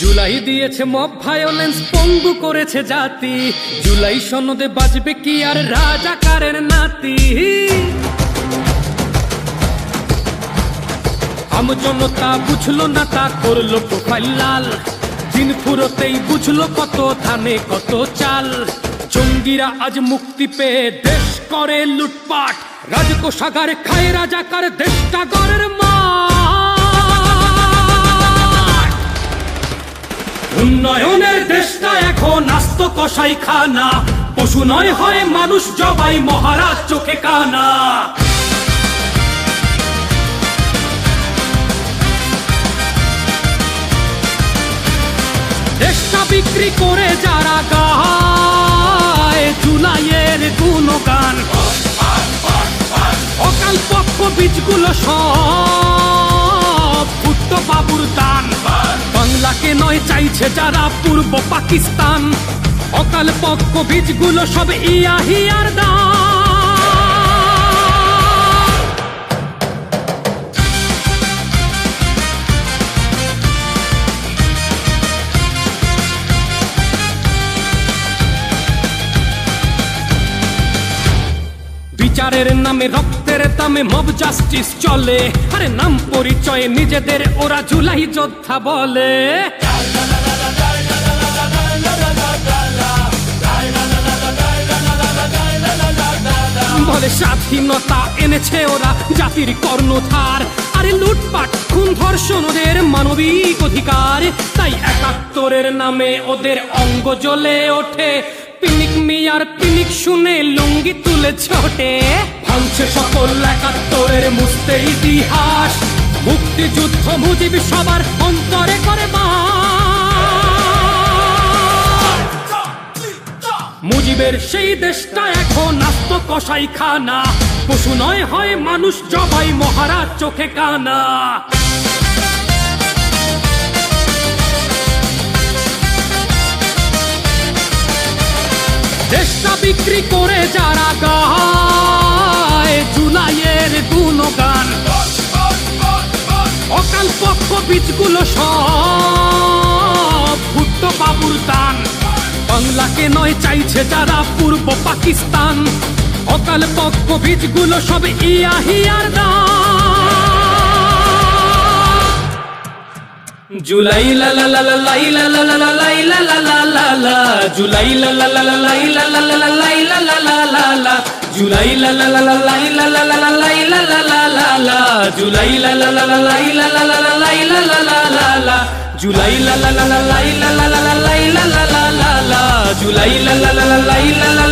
জুলাই দিয়েছে mob violence পঙ্গু করেছে জাতি। জুলাই সনদে বাজবে কি আর রাজাকারের নাতি? আম জনতা বুঝলো না তা করল প্রোফাইল লাল। দিন ফুরোতেই বুঝলো কত ধানে কত চাল। জঙ্গিরা আজ মুক্তি পেয়ে দেশ করে লুটপাট। রাজকোষাগার খায় রাজাকার, দেশটা গড়ের মাঠ। উন্নয়নের দেশটা এখন আস্ত কষাই খানা পশু নয় হয় মানুষ, জবাই মহারাজ চোখে কানা। দেশটা বিক্রি করে যারা গায়, জুলাইয়ের গুণগান। অকাল পক্ষ বীজগুলো সব পুত্র বাবুর দান নয় চাইছে যারা পূর্ব পাকিস্তান। অকাল পক্ষ বীজগুলো সব ইয়াহিয়ার দান। বিচারের নামে, রক্তের দামে মব জাস্টিস চলে। আরে নাম পরিচয়ে নিজেদের, ওরা জুলাই যোদ্ধা বলে। বলে স্বাধীনতা এনেছে ওরা জাতির কর্ণধার। আরে লুটপাট, খুন, ধর্ষণ ওদের মানবিক অধিকার। তাই একাত্তরের নামে ওদের অঙ্গ জ্বলে ওঠে। পিনিক মিয়ার পিনিক শুনে লুঙ্গি তুলে ছোটে ভাঙছে সকল একাত্তরের মুস্তে ইতিহাস। মুক্তিযুদ্ধ মুজিব সবার অন্তরে করে বাস। মুজিবের সেই দেশটা এখন আস্ত কষাই খানা পশু নয় হয় মানুষ, জবাই মহারাজ চোখে কানা। দেশটা বিক্রি করে যারা গায়, জুলাইয়ের গুণগান। অকাল পক্ষ বীজগুলো সব ভুট্ট বাবুর দান। বাংলাকে নয় চাইছে যারা পূর্ব পাকিস্তান। অকাল পক্ষ বীজগুলো সব ইয়াহিয়ার দান। জুলাই লা লা লা লা লাই লা লা লা লা লাই লা লা লা লা লা জুলাই লা লা লা লা লাই লা লা লা লা লাই লা লা লা লা লা জুলাই লা লা লা লা লাই লা লা লা লা লাই লা লা লা লা লা জুলাই জুলাই জুলাই